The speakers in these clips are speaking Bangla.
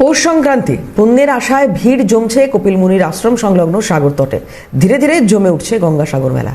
পৌষ সংক্রান্তি, পুণ্যের আশায় ভিড় জমছে কপিল মুনির আশ্রম সংলগ্ন সাগর তটে। ধীরে ধীরে জমে উঠছে গঙ্গা সাগর মেলা।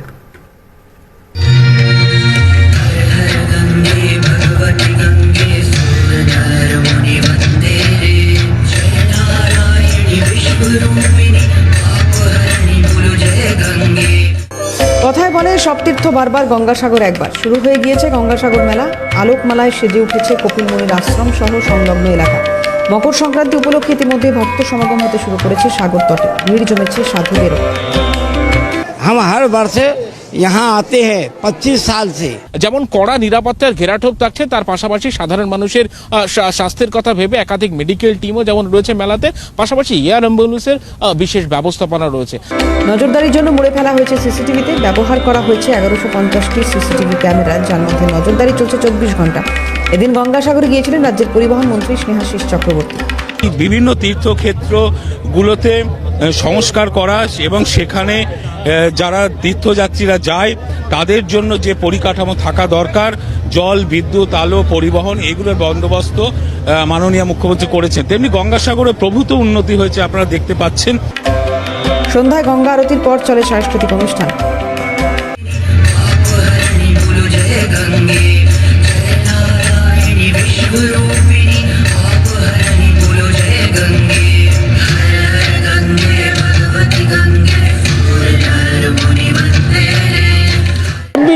কথায় বলে, সব তীর্থ বারবার গঙ্গাসাগর একবার। শুরু হয়ে গিয়েছে গঙ্গাসাগর মেলা। আলোকমালায় সেজে উঠেছে কপিল মুনির আশ্রম সহ সংলগ্ন এলাকা। মকর সংক্রান্তি উপলক্ষে ইতিমধ্যে ভক্ত সমাগম হতে শুরু করেছে সাগর তটে ভিড় জমেছে সাধুদেরও हम हर वर्ष यहाँ आते हैं 25 साल से যেমন কড়া নিরাপত্তার ঘেরাটোপ থাকছে তার পাশাপাশি সাধারণ মানুষের আহ, স্বা- স্বাস্থ্যের কথা ভেবে একাধিক মেডিকেল টিমও যেমন রয়েছে মেলাতে পাশাপাশি এয়ার অ্যাম্বুলেন্সের আহ, বিশেষ ব্যবস্থাপনা রয়েছে নজরদারির জন্য মুড়ে ফেলা হয়েছে সিসিটিভিতে ব্যবহার করা হয়েছে এগারোশো পঞ্চাশটি সিসিটিভি ক্যামেরা যার মধ্যে নজরদারি চলছে চব্বিশ ঘন্টা এদিন গঙ্গাসাগরে গিয়েছিলেন রাজ্যের পরিবহন মন্ত্রী স্নেহাশিস চক্রবর্তী। বিভিন্ন তীর্থক্ষেত্রগুলোতে সংস্কার করা এবং সেখানে যারা তীর্থযাত্রীরা যায় তাদের জন্য যে পরিকাঠামো থাকা দরকার জল বিদ্যুৎ আলো পরিবহন এগুলোর বন্দোবস্ত মাননীয় মুখ্যমন্ত্রী করেছেন। তেমনি গঙ্গাসাগরে প্রভূত উন্নতি হয়েছে আপনারা দেখতে পাচ্ছেন। সন্ধ্যায় গঙ্গা আরতির পর চলে সাংস্কৃতিক অনুষ্ঠান।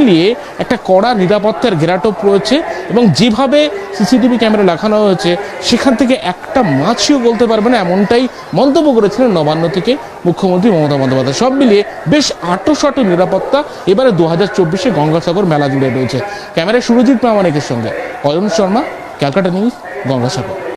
মিলিয়ে একটা কড়া নিরাপত্তার ঘেরাটোপ রয়েছে এবং যেভাবে সিসিটিভি ক্যামেরা লাগানো হয়েছে, সেখান থেকে একটা মাছিও বলতে পারবে না, এমনটাই মন্তব্য করেছিলেন নবান্ন থেকে মুখ্যমন্ত্রী মমতা বন্দ্যোপাধ্যায়। সব মিলিয়ে বেশ আটোসাটো নিরাপত্তা এবারে দু হাজার চব্বিশে গঙ্গাসাগর মেলা জুড়ে রয়েছে। ক্যামেরায় সুরজিৎ প্রামাণিকের সঙ্গে অয়ন শর্মা, ক্যালকাটা নিউজ, গঙ্গাসাগর।